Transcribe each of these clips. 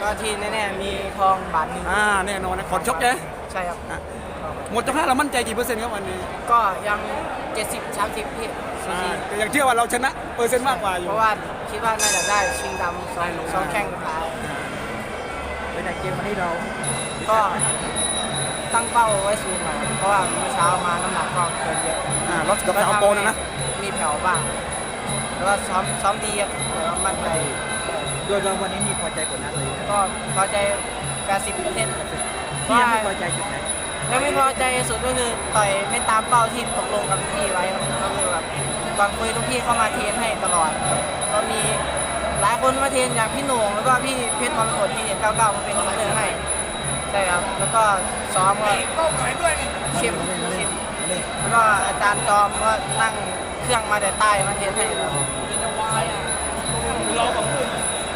ก็ที่แน่ๆมีทองบาทหนึ่งอ่าแน่นอนนะขอนชกใช่ไหมใช่ครับอะหมดยกห้าเรามั่นใจกี่เปอร์เซ็นต์ครับวันนี้ก็ยัง 70 30พี่อ่าแต่ยังเชื่อว่าเราชนะเปอร์เซ็นต์มากกว่าอยู่เพราะว่าคิดว่าน่าจะได้ชิงดำสองสองแข้งสุดท้ายเป็นแต่เกมวันนี้เรา ก็ตั้งเป้าไว้สูงหน่อยเพราะว่าเมื่อเช้ามาน้ำหนักก็เกินเยอะอ่ารถกับสามโปนะนะมีแผ่วบ้างแล้วก็ซ้อมซ้อมดีครับแต่ว่ามั่นใจ โดยรวมวันนี้มีพอใจกว่านั้นเลยก็พอใจ80เปอร์เซ็นต์ที่ยังไม่พอใจจุดไหนแล้วไม่พอใจสุดก็คือต่อยไม่ตามเป้าที่ตกลงกับลูกพี่ไว้ครับก็คือแบบก่อนคุยลูกพี่เข้ามาเทรนให้ตลอด ก็มีหลายคนมาเทรนอย่างพี่โหน่งแล้วก็พี่เพชรมรกตพี่เก้าเก้ามาเป็นคนเดินให้ใช่ครับแล้วก็ซ้อมก็เข้มเข้มแล้วก็อาจารย์จอมก็นั่งเครื่องมาแต่ใต้มาเทรนให้ครับ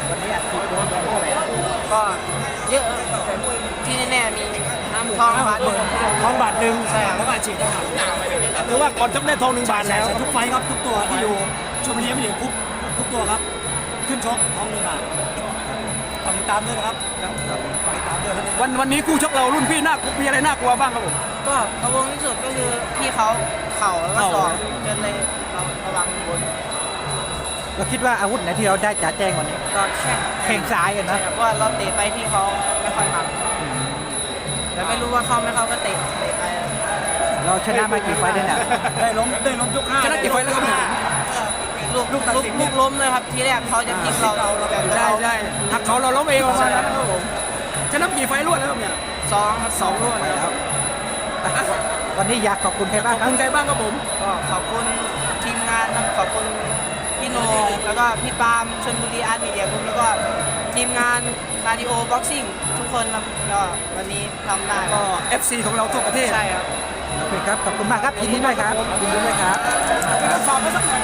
วันนี้อัดฉีดโดนโดนเท่าไหร่ ก็ เยอะแต่ที่แน่ๆมีทองบาทหนึ่งทองบาทหนึ่งใช่ครับแล้วก็อัดฉีดทหารหรือว่าก่อนชกได้ทองหนึ่งบาทแล้วทุกไฟครับทุกตัวที่อยู่ชมบุรีไม่ถึงคุกทุกตัวครับ ขึ้นชกทองหนึ่งบาทฝากติดตามด้วยนะครับฝากติดตามด้วยครับวันวันนี้คู่ชกเรารุ่นพี่น่ากลัวมีอะไรน่ากลัวบ้างครับผมก็กระวงที่สุดก็คือพี่เขาเข่าแล้วก็เข่าศอกจนเลยเราระวังบน เราคิดว่าอาวุธไหนที่เราได้จ่าแจ้งวันนี้ ก็แข้งแข่งซ้ายกันใช่นะครับเพราะว่าเราเตะไปพี่เขาไม่ค่อยทำแต่ไม่รู้ว่าเข้าไม่เข้าก็เตะเตะไปเราชนะมากี่ไฟล์ได้เนี่ยได้ล้มได้ล้มยกห้าชนะกี่ไฟล์แล้วครับเนี่ย ลูกลูกลูกลูกล้มเลยครับทีแรกเขาจะทิ้งเราแต่ใช่เราใช่หักเขาเราล้มเองออกมาแล้วนะครับผมชนะกี่ไฟล์รวดแล้วครับเนี่ยสองครับสองรวดไปแล้วแล้ววันนี้อยากขอบคุณใครขบ้าองบครัคุบณใครบ้างครับผม ก็ขอบคุณ แล้วก็พี่ปาล์มชนบุรีอาร์ตมีเดียกรุ๊ปแล้วก็ทีมงานคาร์ดิโอบ็อกซิ่งทุกคนครับก็วันนี้ทำได้ก็ FC ของเราทั่วประเทศใช่ครับ โอเคครับ ขอบคุณมากครับยินดีด้วยครับยินดีด้วยครับ ฝากไว้สักหน่อย